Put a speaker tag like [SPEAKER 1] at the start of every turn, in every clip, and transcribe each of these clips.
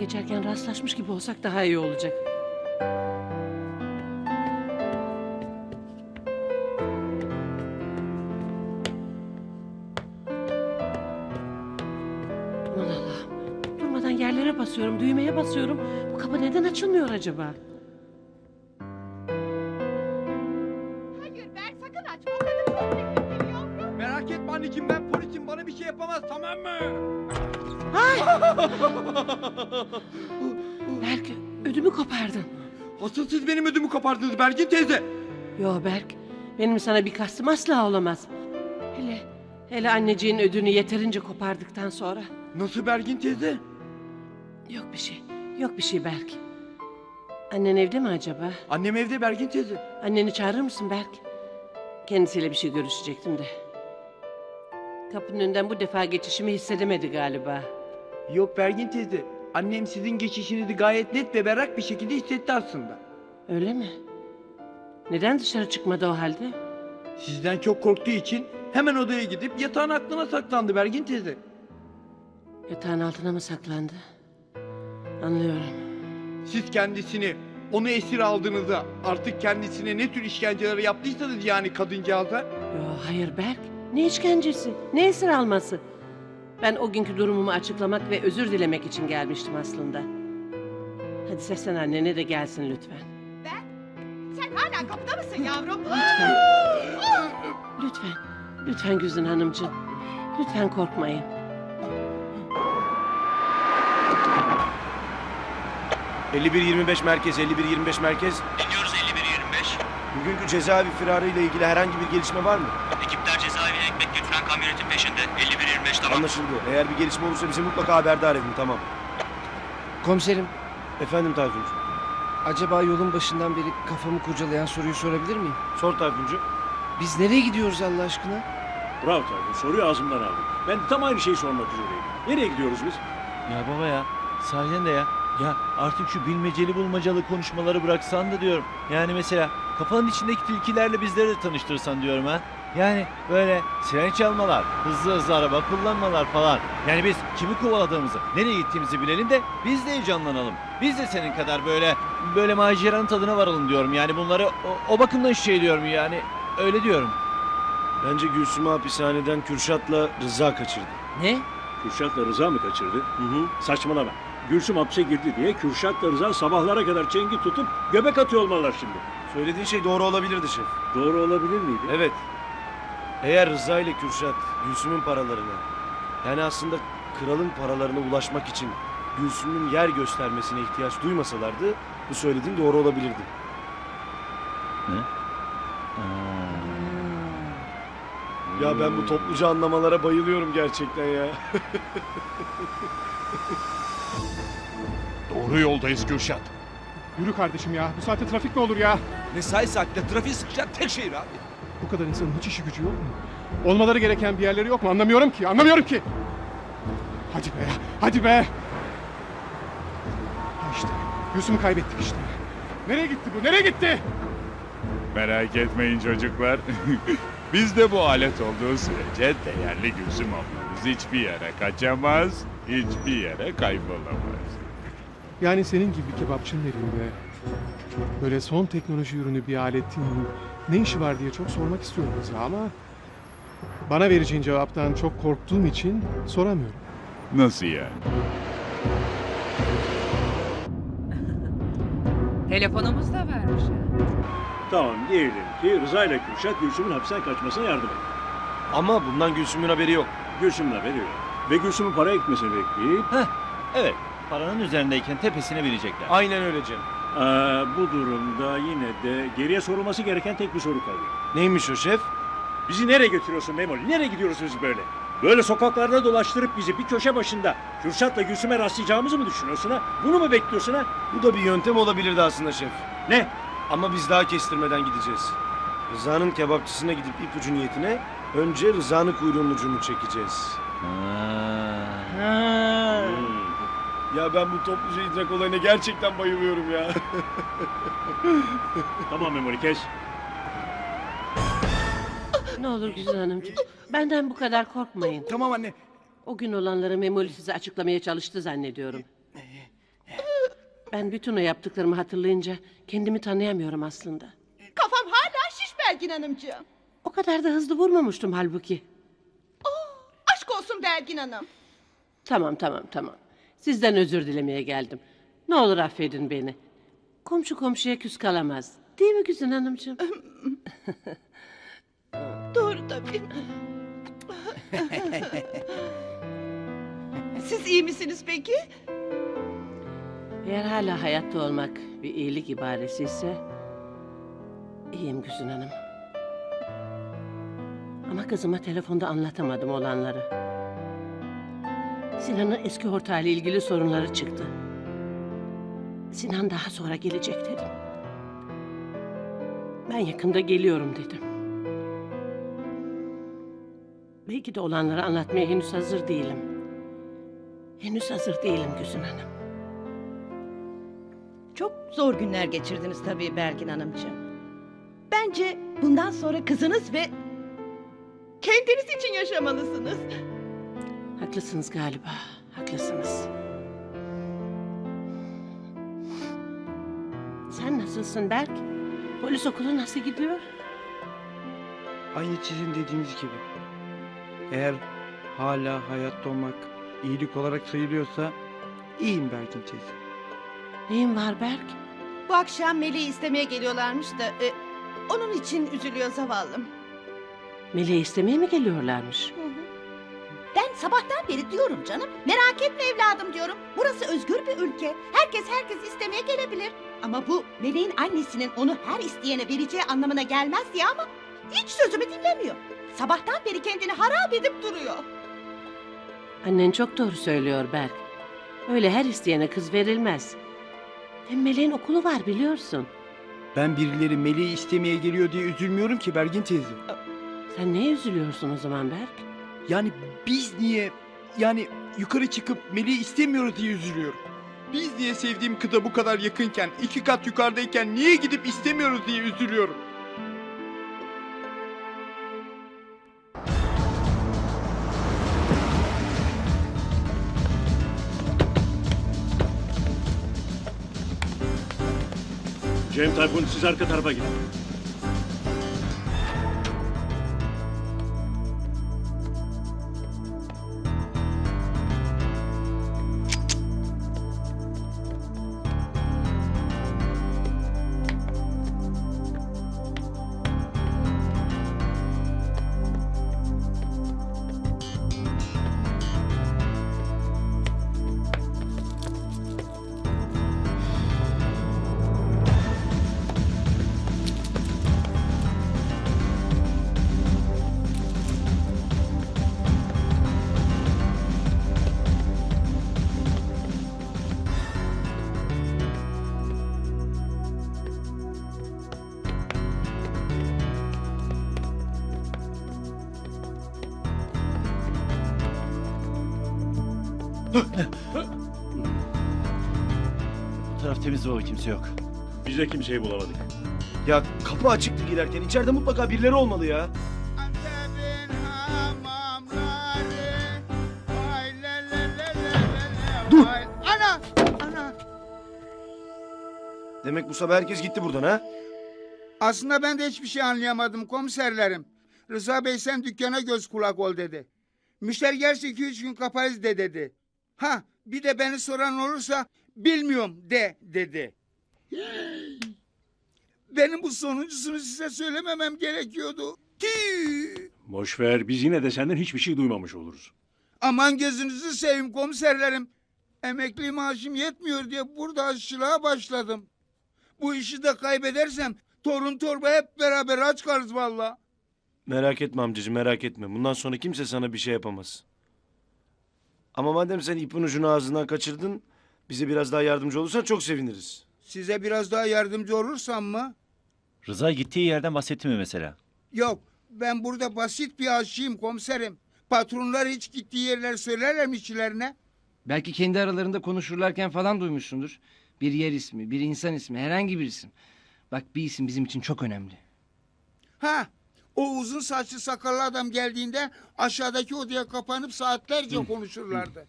[SPEAKER 1] Geçerken rastlaşmış gibi olsak daha iyi olacak. Aman Allah'ım. Durmadan yerlere basıyorum, düğmeye basıyorum. Bu kapı neden açılmıyor acaba?
[SPEAKER 2] Hayır Berk sakın açma. O kadın çok tehlikeli yavrum.
[SPEAKER 3] Merak etme anneciğim ben polisim bana bir şey yapamaz tamam mı?
[SPEAKER 1] Berk, ödümü kopardın.
[SPEAKER 3] Asıl siz benim ödümü kopardınız Bergin teyze.
[SPEAKER 1] Yo Berk, benim sana bir kastım asla olamaz. Hele, hele anneciğin ödünü yeterince kopardıktan sonra.
[SPEAKER 3] Nasıl Bergin teyze?
[SPEAKER 1] Yok bir şey, yok bir şey Berk. Annen evde mi acaba?
[SPEAKER 3] Annem evde Bergin teyze.
[SPEAKER 1] Anneni çağırır mısın Berk? Kendisiyle bir şey görüşecektim de. Kapının önünden bu defa geçişimi hissedemedi galiba.
[SPEAKER 3] Yok Bergin teyze. Annem sizin geçişinizi gayet net ve berrak bir şekilde hissetti aslında.
[SPEAKER 1] Öyle mi? Neden dışarı çıkmadı o halde?
[SPEAKER 3] Sizden çok korktuğu için hemen odaya gidip yatağın aklına saklandı Bergin teyze.
[SPEAKER 1] Yatağın altına mı saklandı? Anlıyorum.
[SPEAKER 3] Siz kendisini onu esir aldığınızda artık kendisine ne tür işkenceler yaptıysanız yani kadıncağıza
[SPEAKER 1] Yo, hayır Berk. Ne işkencesi, ne esir alması? Ben o günkü durumumu açıklamak ve özür dilemek için gelmiştim aslında. Hadi seslen annene de gelsin lütfen.
[SPEAKER 2] Berk sen hala kapıda mısın yavrum?
[SPEAKER 1] Lütfen. Lütfen. Lütfen Güzin Hanımcığım. Lütfen korkmayın.
[SPEAKER 4] ...51-25 merkez, 51-25 merkez.
[SPEAKER 5] Dinliyoruz 51-25.
[SPEAKER 4] Bugünkü cezaevi firarı ile ilgili herhangi bir gelişme var mı?
[SPEAKER 5] Ekipler tamam.
[SPEAKER 4] Anlaşıldı. Eğer bir gelişme olursa bize mutlaka haberdar edin, tamam.
[SPEAKER 6] Komiserim,
[SPEAKER 4] Efendim Tayfuncu.
[SPEAKER 6] acaba yolun başından beri kafamı kurcalayan soruyu sorabilir miyim?
[SPEAKER 4] Sor Tayfuncu.
[SPEAKER 6] Biz nereye gidiyoruz Allah aşkına?
[SPEAKER 7] Bravo Tayfun. Soruyu ağzımdan aldım. Ben de tam aynı şeyi sormak üzereydim. Nereye gidiyoruz biz?
[SPEAKER 8] Ya baba ya, sahiden de ya. Ya artık şu bilmeceli bulmacalı konuşmaları bıraksan da diyorum. Yani mesela kafanın içindeki tilkilerle bizleri de tanıştırsan diyorum ha. Yani böyle siren çalmalar, hızlı hızlı araba kullanmalar falan. Yani biz kimi kovaladığımızı, nereye gittiğimizi bilelim de biz de heyecanlanalım. Biz de senin kadar böyle böyle maceranın tadına varalım diyorum. Yani bunları o, o bakımdan şey diyorum yani. Öyle diyorum.
[SPEAKER 4] Bence Gülsüm'ü hapishaneden Kürşat'la Rıza kaçırdı.
[SPEAKER 8] Ne?
[SPEAKER 7] Kürşat'la Rıza mı kaçırdı?
[SPEAKER 4] Hı hı.
[SPEAKER 7] Saçmalama. Gülsüm hapse girdi diye Kürşat'la Rıza sabahlara kadar çengi tutup göbek atıyor olmalılar şimdi.
[SPEAKER 4] Söylediğin şey doğru olabilirdi şef.
[SPEAKER 7] Doğru olabilir miydi?
[SPEAKER 4] Evet. Eğer Rıza ile Kürşat Gülsüm'ün paralarına yani aslında kralın paralarına ulaşmak için Gülsüm'ün yer göstermesine ihtiyaç duymasalardı bu söylediğin doğru olabilirdi. Ya ben bu topluca anlamalara bayılıyorum gerçekten ya.
[SPEAKER 9] Doğru yoldayız Gürşat. Yürü kardeşim ya. Bu saatte trafik mi olur ya?
[SPEAKER 3] Mesai saatinde trafiği sıkacak tek şehir abi.
[SPEAKER 9] Bu kadar insanın hiç işi gücü yok mu? Olmaları gereken bir yerleri yok mu? Anlamıyorum ki. Anlamıyorum ki. Hadi be. Hadi be. Ha işte. Kaybettik işte. Nereye gitti bu? Nereye gitti?
[SPEAKER 10] Merak etmeyin çocuklar. Biz de bu alet olduğu sürece değerli Gülsüm ablamız hiçbir yere kaçamaz, hiçbir yere kaybolamaz.
[SPEAKER 9] Yani senin gibi kebapçının elinde böyle son teknoloji ürünü bir aletin ne işi var diye çok sormak istiyorum Rıza ama bana vereceğin cevaptan çok korktuğum için soramıyorum.
[SPEAKER 10] Nasıl yani?
[SPEAKER 2] Telefonumuz da varmış.
[SPEAKER 7] Tamam diyelim ki Rıza ile Kürşat Gülsüm'ün hapisten kaçmasına yardım etti.
[SPEAKER 4] Ama bundan Gülsüm'ün haberi yok.
[SPEAKER 7] Gülsüm'ün haberi yok. Ve Gülsüm'ün para gitmesini bekleyip
[SPEAKER 8] Evet, paranın üzerindeyken tepesine binecekler.
[SPEAKER 4] Aynen öyle Cem.
[SPEAKER 7] Aa, bu durumda yine de geriye sorulması gereken tek bir soru kalıyor.
[SPEAKER 4] Neymiş o şef?
[SPEAKER 7] Bizi nereye götürüyorsun Memoli? Nereye gidiyoruz biz böyle? Böyle sokaklarda dolaştırıp bizi bir köşe başında Kürşat'la Gülsüm'e rastlayacağımızı mı düşünüyorsun ha? Bunu mu bekliyorsun ha?
[SPEAKER 4] Bu da bir yöntem olabilirdi aslında şef.
[SPEAKER 7] Ne?
[SPEAKER 4] Ama biz daha kestirmeden gideceğiz. Rıza'nın kebapçısına gidip ipucu niyetine önce Rıza'nın kuyruğunun ucunu çekeceğiz.
[SPEAKER 7] Hmm.
[SPEAKER 4] Ya ben bu topluca idrak olayına gerçekten bayılıyorum ya.
[SPEAKER 7] Tamam Memoli kes.
[SPEAKER 1] Ne olur Güzin Hanımcığım. Benden bu kadar korkmayın.
[SPEAKER 3] Tamam anne.
[SPEAKER 1] O gün olanları Memoli size açıklamaya çalıştı zannediyorum. Ben bütün o yaptıklarımı hatırlayınca kendimi tanıyamıyorum aslında.
[SPEAKER 2] Kafam hala şiş Belgin Hanımcığım.
[SPEAKER 1] O kadar da hızlı vurmamıştım halbuki.
[SPEAKER 2] Aşk olsun Belgin Hanım.
[SPEAKER 1] Tamam tamam tamam. Sizden özür dilemeye geldim. Ne olur affedin beni. Komşu komşuya küs kalamaz. Değil mi Güzin Hanımcığım?
[SPEAKER 2] Doğru tabii. Siz iyi misiniz peki?
[SPEAKER 1] Eğer hala hayatta olmak bir iyilik ibaresi ise... ...iyiyim Güzin Hanım. Ama kızıma telefonda anlatamadım olanları. Sinan'ın eski ortağıyla ilgili sorunları çıktı. Sinan daha sonra gelecek dedim. Ben yakında geliyorum dedim. Belki de olanları anlatmaya henüz hazır değilim. Henüz hazır değilim Güzin Hanım.
[SPEAKER 11] Çok zor günler geçirdiniz tabii Belgin Hanımcığım. Bence bundan sonra kızınız ve
[SPEAKER 2] Kendiniz için yaşamalısınız.
[SPEAKER 1] Haklısınız galiba. Haklısınız. Sen nasılsın Berk? Polis okulu nasıl gidiyor?
[SPEAKER 3] Aynı sizin dediğiniz gibi. Eğer hala hayatta olmak iyilik olarak sayılıyorsa iyiyim Berkin teyze.
[SPEAKER 1] Neyin var Berk?
[SPEAKER 11] bu akşam Melih'i istemeye geliyorlarmış da e, onun için üzülüyor zavallım.
[SPEAKER 1] Meleği istemeye mi geliyorlarmış?
[SPEAKER 11] Sabahtan beri diyorum canım. Merak etme evladım diyorum. Burası özgür bir ülke. Herkes herkes istemeye gelebilir. Ama bu Meleğin annesinin onu her isteyene vereceği anlamına gelmez diye ama hiç sözümü dinlemiyor. Sabahtan beri kendini harap edip duruyor.
[SPEAKER 1] Annen çok doğru söylüyor Berk. Öyle her isteyene kız verilmez. Hem Meleğin okulu var biliyorsun.
[SPEAKER 3] Ben birileri Melih'i istemeye geliyor diye üzülmüyorum ki Bergin teyze.
[SPEAKER 1] Sen neye üzülüyorsun o zaman Berk?
[SPEAKER 3] Yani biz niye yani yukarı çıkıp Melih'i istemiyoruz diye üzülüyorum. Biz niye sevdiğim kıza bu kadar yakınken, iki kat yukarıdayken niye gidip istemiyoruz diye üzülüyorum.
[SPEAKER 7] Cem Tayfun siz arka tarafa gidin.
[SPEAKER 8] Bu taraf temiz baba kimse yok.
[SPEAKER 7] Biz de kimseyi bulamadık.
[SPEAKER 4] Ya kapı açıktı girerken. İçeride mutlaka birileri olmalı ya.
[SPEAKER 3] Dur! Ana! Ana!
[SPEAKER 4] Demek bu sabah herkes gitti buradan ha?
[SPEAKER 12] Aslında ben de hiçbir şey anlayamadım komiserlerim. Rıza Bey sen dükkana göz kulak ol dedi. Müşteri gerçi iki üç gün kaparız de dedi. Ha bir de beni soran olursa bilmiyorum de dedi. Benim bu sonuncusunu size söylememem gerekiyordu. Tüh!
[SPEAKER 7] Boş ver biz yine de senden hiçbir şey duymamış oluruz.
[SPEAKER 12] Aman gözünüzü seveyim komiserlerim. Emekli maaşım yetmiyor diye burada aşçılığa başladım. Bu işi de kaybedersem torun torba hep beraber aç kalırız valla.
[SPEAKER 4] Merak etme amcacığım merak etme. Bundan sonra kimse sana bir şey yapamaz. Ama madem sen ipin ucunu ağzından kaçırdın... ...bize biraz daha yardımcı olursan çok seviniriz.
[SPEAKER 12] Size biraz daha yardımcı olursam mı?
[SPEAKER 8] Rıza gittiği yerden bahsetti mi mesela?
[SPEAKER 12] Yok ben burada basit bir aşçıyım komiserim. Patronlar hiç gittiği yerler söylerler mi içlerine?
[SPEAKER 6] Belki kendi aralarında konuşurlarken falan duymuşsundur. Bir yer ismi, bir insan ismi, herhangi bir isim. Bak bir isim bizim için çok önemli.
[SPEAKER 12] Ha o uzun saçlı sakallı adam geldiğinde aşağıdaki odaya kapanıp saatlerce konuşurlardı.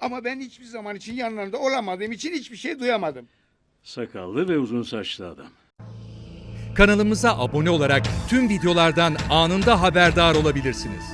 [SPEAKER 12] Ama ben hiçbir zaman için yanlarında olamadığım için hiçbir şey duyamadım.
[SPEAKER 7] Sakallı ve uzun saçlı adam.
[SPEAKER 13] Kanalımıza abone olarak tüm videolardan anında haberdar olabilirsiniz.